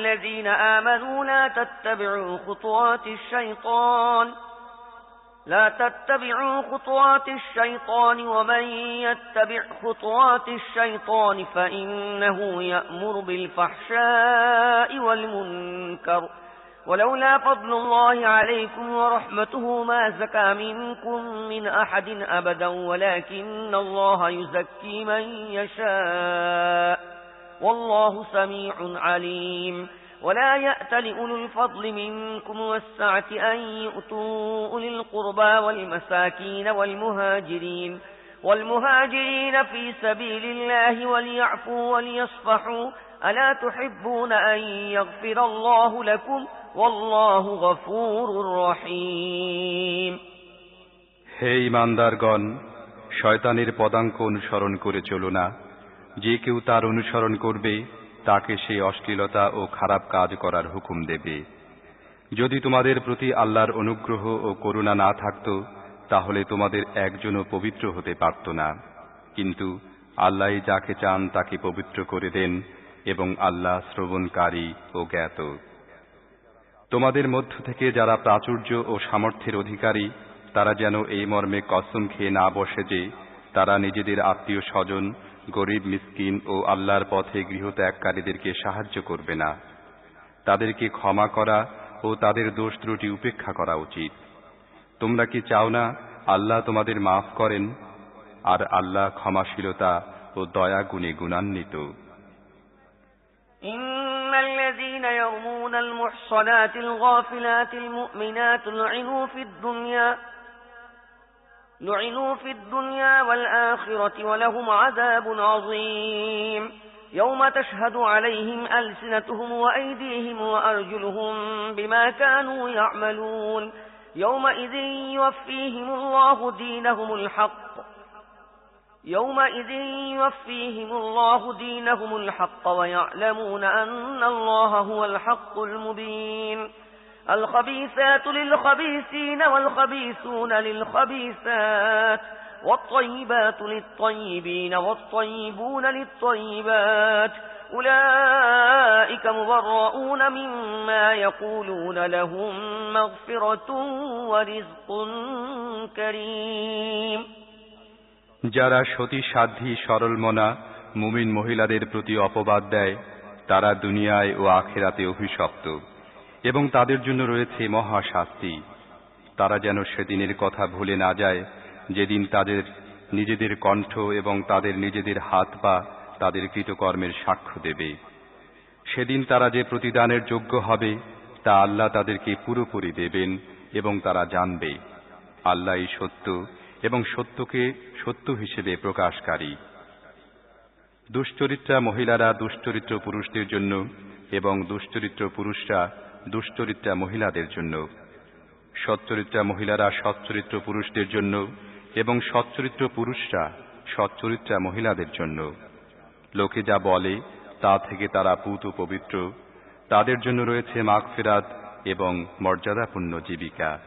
الذين آمنوا لا تتبعوا خطوات الشيطان لا تتبعوا خطوات الشيطان ومن يتبع خطوات الشيطان فإنه يأمر بالفحشاء والمنكر. ولولا فضل الله عليكم ورحمته ما زكى منكم من أحد أبدا ولكن الله يزكي من يشاء. والله سميع عليم ولا يأت لأولو الفضل منكم والسعة أن يؤتوا أولي القربى والمساكين والمهاجرين والمهاجرين في سبيل الله وليعفوا وليصفحوا ألا تحبون أن يغفر الله لكم والله غفور رحيم হে ইমানদারগণ শয়তানের পদাঙ্ক অনুসরণ করে চলো না যে কেউ তার অনুসরণ করবে, তাকে সেই অশ্লীলতা ও খারাপ কাজ করার হুকুম দেবে। যদি তোমাদের প্রতি আল্লাহর অনুগ্রহ ও করুণা না থাকত, তাহলে তোমাদের একজনও পবিত্র হতে পারত না। কিন্তু আল্লাহ যাকে চান তাকে পবিত্র করে দেন এবং আল্লাহ শ্রবণকারী ও জ্ঞাত। তোমাদের মধ্য থেকে যারা প্রাচুর্য ও সামর্থ্যের অধিকারী, তারা যেন এই মর্মে কসম খেয়ে না বসে যে, তারা নিজেদের আত্মীয় স্বজন গরিব মিসকিন ও আল্লাহর পথে গৃহত্যাগকারীদেরকে সাহায্য করবে না তাদেরকে ক্ষমা করা ও তাদের দোষ ত্রুটি উপেক্ষা করা উচিত তোমরা কি চাও না আল্লাহ তোমাদের মাফ করেন আর আল্লাহ ক্ষমাশীলতা ও দয়া গুণে গুণান্বিত إن الذين يرمون المحصنات الغافلات المؤمنات لعنوا في الدنيا لعنوا في الدنيا والآخرة ولهم عذاب عظيم. يوم تشهد عليهم ألسنتهم وأيديهم وأرجلهم بما كانوا يعملون. يومئذ يوفيهم الله دينهم الحق. يومئذ يوفيهم الله دينهم الحق ويعلمون أن الله هو الحق المبين. الخبيثات للخبيثين والخبيثون للخبيثات والطيبات للطيبين والطيبون للطيبات أولئك مبرؤون مما يقولون لهم مغفرة ورزق كريم যারা সতী সাধ্যী সরলমনা মুমিন মহিলাদের প্রতি অপবাদ দেয় তারা দুনিয়ায় ও আখেরাতে অভিশপ্ত এবং তাদের জন্য রয়েছে মহা শাস্তি তারা যেন সেদিনের কথা ভুলে না যায়, যেদিন তাদের নিজেদের কণ্ঠ এবং তাদের নিজেদের হাত পা তাদের কৃতকর্মের সাক্ষ্য দেবে। সেদিন তারা যে প্রতিদানের যোগ্য হবে, তা আল্লাহ তাদেরকে পুরোপুরি দেবেন এবং তারা জানবে। আল্লাহই সত্য এবং সত্যকে সত্য হিসেবে প্রকাশকারী। দুশ্চরিত্রা মহিলারা দুশ্চরিত্র পুরুষদের জন্য এবং দুশ্চরিত্র পুরুষরা দুশ্চরিত্রা মহিলাদের জন্য। সচ্চরিত্রা মহিলারা সচ্চরিত্র পুরুষদের জন্য এবং সচ্চরিত্র পুরুষরা সচ্চরিত্রা মহিলাদের জন্য। লোকে যা বলে, তা থেকে তারা পুত পবিত্র। তাদের জন্য রয়েছে মাগফেরাত এবং মর্যাদাপূর্ণ জীবিকা।